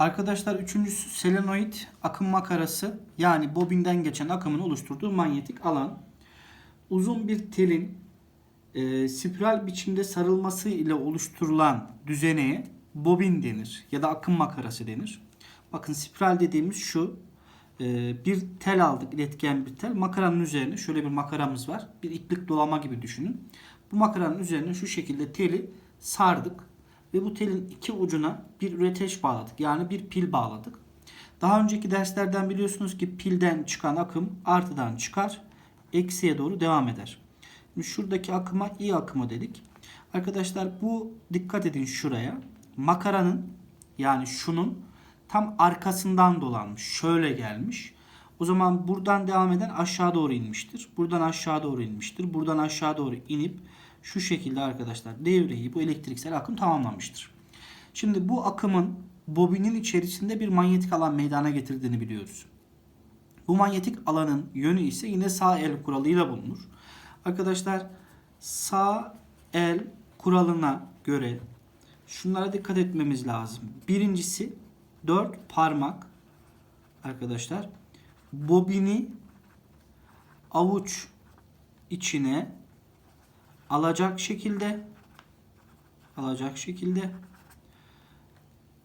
Arkadaşlar üçüncüsü selenoid akım makarası yani bobinden geçen akımın oluşturduğu manyetik alan. Uzun bir telin e, spiral biçimde sarılması ile oluşturulan düzeneye bobin denir ya da akım makarası denir. Bakın spiral dediğimiz şu e, bir tel aldık iletken bir tel makaranın üzerine şöyle bir makaramız var bir iplik dolama gibi düşünün. Bu makaranın üzerine şu şekilde teli sardık ve bu telin iki ucuna bir üreteç bağladık. Yani bir pil bağladık. Daha önceki derslerden biliyorsunuz ki pilden çıkan akım artıdan çıkar, eksiye doğru devam eder. Şimdi şuradaki akıma i akımı dedik. Arkadaşlar bu dikkat edin şuraya. Makaranın yani şunun tam arkasından dolanmış. Şöyle gelmiş. O zaman buradan devam eden aşağı doğru inmiştir. Buradan aşağı doğru inmiştir. Buradan aşağı doğru inip şu şekilde arkadaşlar devreyi bu elektriksel akım tamamlamıştır. Şimdi bu akımın bobinin içerisinde bir manyetik alan meydana getirdiğini biliyoruz. Bu manyetik alanın yönü ise yine sağ el kuralıyla bulunur. Arkadaşlar sağ el kuralına göre şunlara dikkat etmemiz lazım. Birincisi dört parmak arkadaşlar bobini avuç içine alacak şekilde alacak şekilde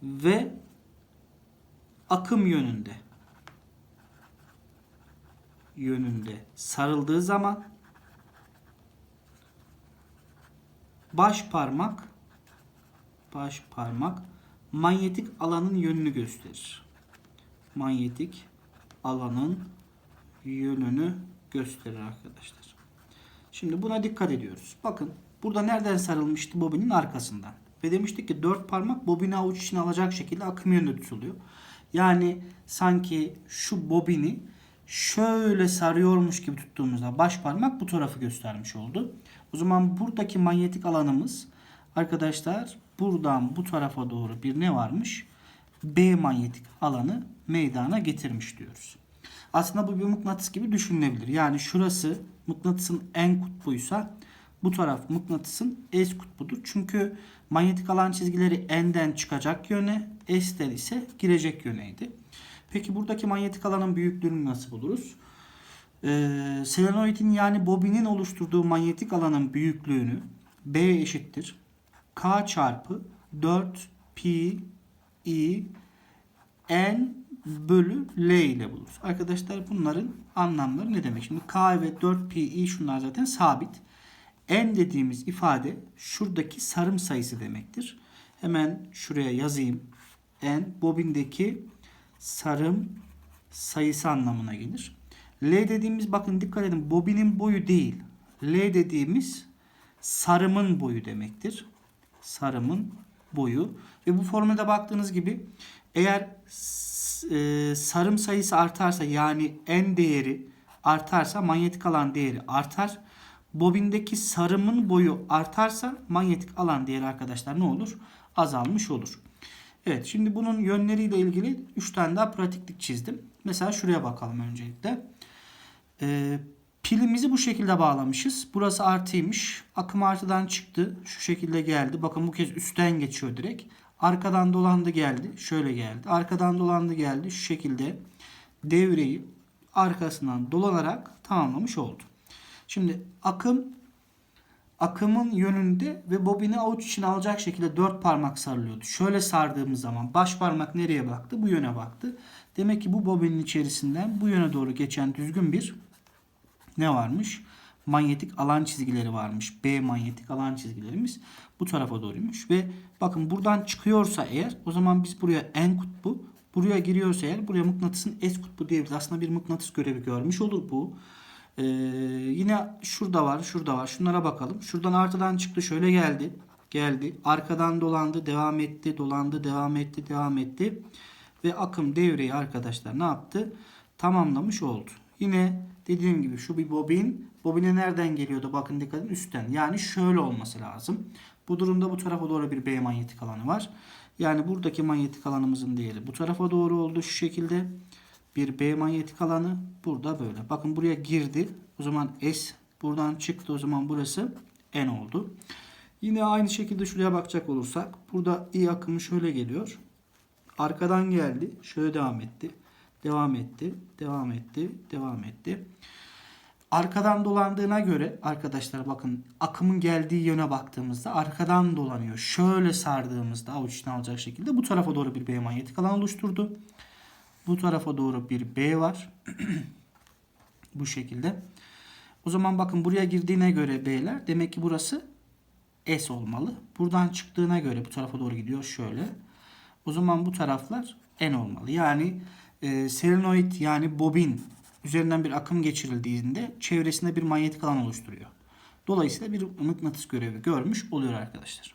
ve akım yönünde yönünde sarıldığı zaman baş parmak baş parmak manyetik alanın yönünü gösterir. Manyetik alanın yönünü gösterir arkadaşlar. Şimdi buna dikkat ediyoruz. Bakın burada nereden sarılmıştı? Bobinin arkasından. Ve demiştik ki dört parmak bobini avuç içine alacak şekilde akım yönünde tutuluyor. Yani sanki şu bobini şöyle sarıyormuş gibi tuttuğumuzda baş parmak bu tarafı göstermiş oldu. O zaman buradaki manyetik alanımız arkadaşlar buradan bu tarafa doğru bir ne varmış? B manyetik alanı meydana getirmiş diyoruz. Aslında bu bir mıknatıs gibi düşünülebilir. Yani şurası mıknatısın en kutbuysa bu taraf mıknatısın S kutbudur. Çünkü manyetik alan çizgileri N'den çıkacak yöne, S'den ise girecek yöneydi. Peki buradaki manyetik alanın büyüklüğünü nasıl buluruz? Ee, selenoidin yani bobinin oluşturduğu manyetik alanın büyüklüğünü B eşittir. K çarpı 4 pi i n bölü L ile buluruz. Arkadaşlar bunların anlamları ne demek? Şimdi K ve 4 pi şunlar zaten sabit. N dediğimiz ifade şuradaki sarım sayısı demektir. Hemen şuraya yazayım. N bobindeki sarım sayısı anlamına gelir. L dediğimiz bakın dikkat edin bobinin boyu değil. L dediğimiz sarımın boyu demektir. Sarımın boyu ve bu formülde baktığınız gibi eğer e, sarım sayısı artarsa yani n değeri artarsa manyetik alan değeri artar. Bobindeki sarımın boyu artarsa manyetik alan değeri arkadaşlar ne olur? Azalmış olur. Evet şimdi bunun yönleriyle ilgili 3 tane daha pratiklik çizdim. Mesela şuraya bakalım öncelikle. Ee, pilimizi bu şekilde bağlamışız. Burası artıymış. Akım artıdan çıktı. Şu şekilde geldi. Bakın bu kez üstten geçiyor direkt. Arkadan dolandı geldi. Şöyle geldi. Arkadan dolandı geldi. Şu şekilde devreyi arkasından dolanarak tamamlamış oldu. Şimdi akım akımın yönünde ve bobini avuç içine alacak şekilde dört parmak sarılıyordu. Şöyle sardığımız zaman baş parmak nereye baktı? Bu yöne baktı. Demek ki bu bobinin içerisinden bu yöne doğru geçen düzgün bir ne varmış? Manyetik alan çizgileri varmış. B manyetik alan çizgilerimiz bu tarafa doğruymuş ve bakın buradan çıkıyorsa eğer o zaman biz buraya N kutbu buraya giriyorsa eğer buraya mıknatısın S kutbu diyebiliriz. Aslında bir mıknatıs görevi görmüş olur bu. Ee, yine şurada var, şurada var. Şunlara bakalım. Şuradan artıdan çıktı, şöyle geldi. Geldi. Arkadan dolandı, devam etti, dolandı, devam etti, devam etti. Ve akım devreyi arkadaşlar ne yaptı? Tamamlamış oldu. Yine dediğim gibi şu bir bobin. Bobine nereden geliyordu? Bakın dikkat edin üstten. Yani şöyle olması lazım. Bu durumda bu tarafa doğru bir B manyetik alanı var. Yani buradaki manyetik alanımızın değeri bu tarafa doğru oldu şu şekilde bir B manyetik alanı burada böyle. Bakın buraya girdi. O zaman S buradan çıktı. O zaman burası N oldu. Yine aynı şekilde şuraya bakacak olursak burada I akımı şöyle geliyor. Arkadan geldi. Şöyle devam etti. Devam etti. Devam etti. Devam etti. Arkadan dolandığına göre arkadaşlar bakın akımın geldiği yöne baktığımızda arkadan dolanıyor. Şöyle sardığımızda avuç içine alacak şekilde bu tarafa doğru bir B manyetik alan oluşturdu. Bu tarafa doğru bir B var. bu şekilde. O zaman bakın buraya girdiğine göre B'ler demek ki burası S olmalı. Buradan çıktığına göre bu tarafa doğru gidiyor şöyle. O zaman bu taraflar N olmalı. Yani e, solenoid yani bobin üzerinden bir akım geçirildiğinde çevresinde bir manyetik alan oluşturuyor. Dolayısıyla bir mıknatıs görevi görmüş oluyor arkadaşlar.